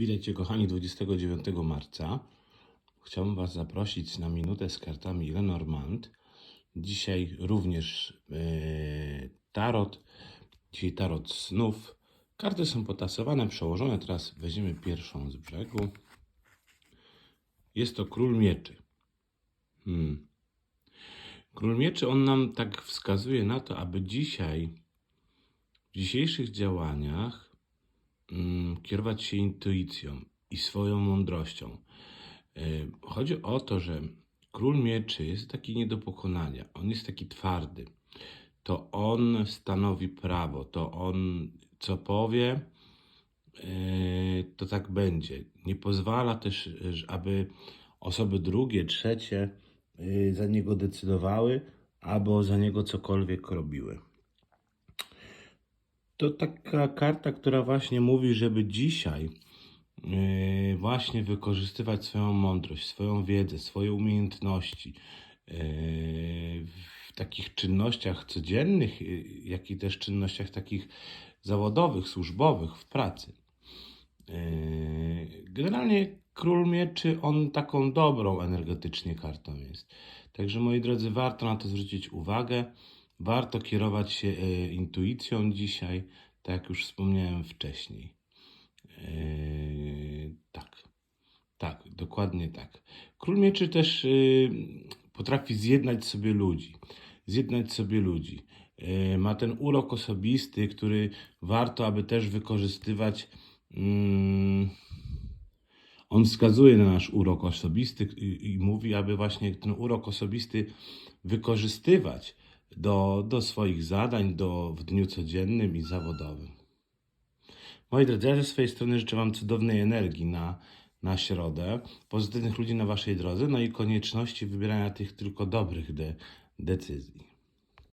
Witajcie kochani 29 marca. Chciałbym Was zaprosić na minutę z kartami Lenormand. Dzisiaj również e, tarot. Dzisiaj tarot snów. Karty są potasowane, przełożone. Teraz weźmiemy pierwszą z brzegu. Jest to król mieczy. Hmm. Król mieczy, on nam tak wskazuje na to, aby dzisiaj, w dzisiejszych działaniach, kierować się intuicją i swoją mądrością. E, Chodzi o to, że król mieczy jest taki nie do pokonania. On jest taki twardy. To on stanowi prawo, to on co powie, e, to tak będzie. Nie pozwala też, aby osoby drugie, trzecie e, za niego decydowały albo za niego cokolwiek robiły. To taka karta, która właśnie mówi, żeby dzisiaj yy, właśnie wykorzystywać swoją mądrość, swoją wiedzę, swoje umiejętności yy, w takich czynnościach codziennych, yy, jak i też czynnościach takich zawodowych, służbowych, w pracy. Yy, Generalnie król mieczy, on taką dobrą energetycznie kartą jest. Także moi drodzy, warto na to zwrócić uwagę. Warto kierować się e, intuicją dzisiaj, tak jak już wspomniałem wcześniej. E, tak, tak, dokładnie tak. Król mieczy też e, potrafi zjednać sobie ludzi. Zjednać sobie ludzi. Ma ten urok osobisty, który warto, aby też wykorzystywać. Mm, on wskazuje na nasz urok osobisty i mówi, aby właśnie ten urok osobisty wykorzystywać do, do swoich zadań, do, w dniu codziennym i zawodowym. Moi drodzy, ja ze swojej strony życzę Wam cudownej energii na, na środę, pozytywnych ludzi na Waszej drodze, no i konieczności wybierania tych tylko dobrych de, decyzji.